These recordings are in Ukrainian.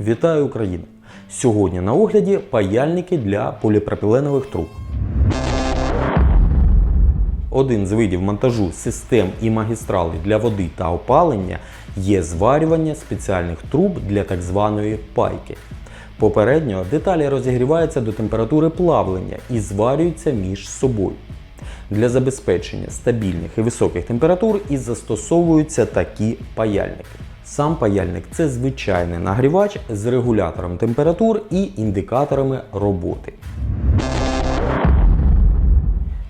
Вітаю Україну! Сьогодні на огляді паяльники для поліпропіленових труб. Один з видів монтажу систем і магістралей для води та опалення є зварювання спеціальних труб для так званої пайки. Попередньо деталі розігріваються до температури плавлення і зварюються між собою. Для забезпечення стабільних і високих температур і застосовуються такі паяльники. Сам паяльник це звичайний нагрівач з регулятором температур і індикаторами роботи.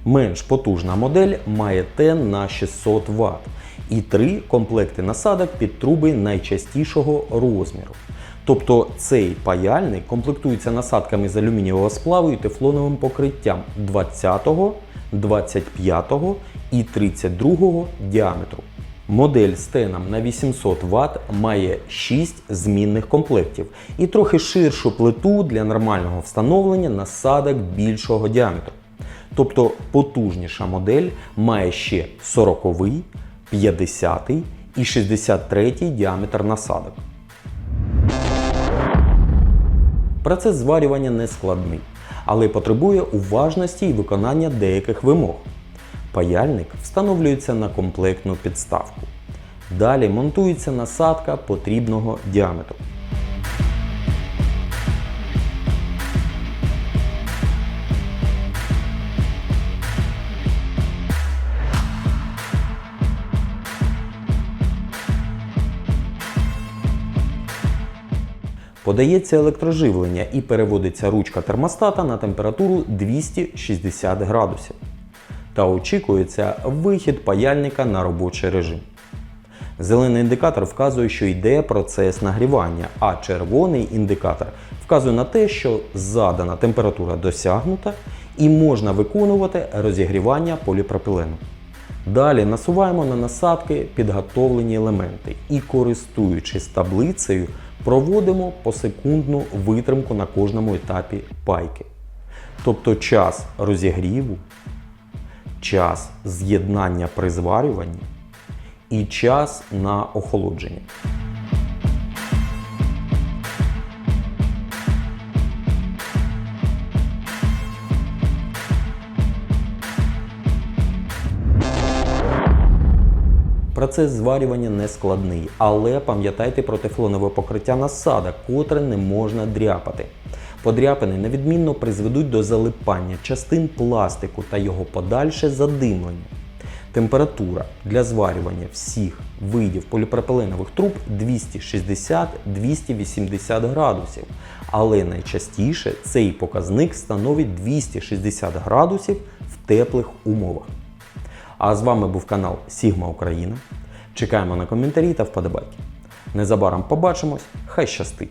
Менш потужна модель має тен на 600 Вт і три комплекти насадок під труби найчастішого розміру. Тобто цей паяльник комплектується насадками з алюмінієвого сплаву і тефлоновим покриттям 20, 25 і 32 діаметру. Модель з теном на 800 Вт має 6 змінних комплектів і трохи ширшу плиту для нормального встановлення насадок більшого діаметру. Тобто потужніша модель має ще 40, 50 і 63 діаметр насадок. Процес зварювання не складний, але потребує уважності і виконання деяких вимог. Паяльник встановлюється на комплектну підставку. Далі монтується насадка потрібного діаметру. Подається електроживлення і переводиться ручка термостата на температуру 260 градусів. Та очікується вихід паяльника на робочий режим. Зелений індикатор вказує, що йде процес нагрівання, а червоний індикатор вказує на те, що задана температура досягнута і можна виконувати розігрівання поліпропілену. Далі насуваємо на насадки підготовлені елементи і, користуючись таблицею, проводимо посекундну витримку на кожному етапі пайки. Тобто час розігріву, час з'єднання при зварюванні і час на охолодження. Процес зварювання не складний, але пам'ятайте про тефлонове покриття насадок, котре не можна дряпати. Подряпини невідмінно призведуть до залипання частин пластику та його подальше задимлення. Температура для зварювання всіх видів поліпропиленових труб 260-280 градусів, але найчастіше цей показник становить 260 градусів в теплих умовах. А з вами був канал Сігма Україна. Чекаємо на коментарі та вподобайки. Незабаром побачимось, хай щастить!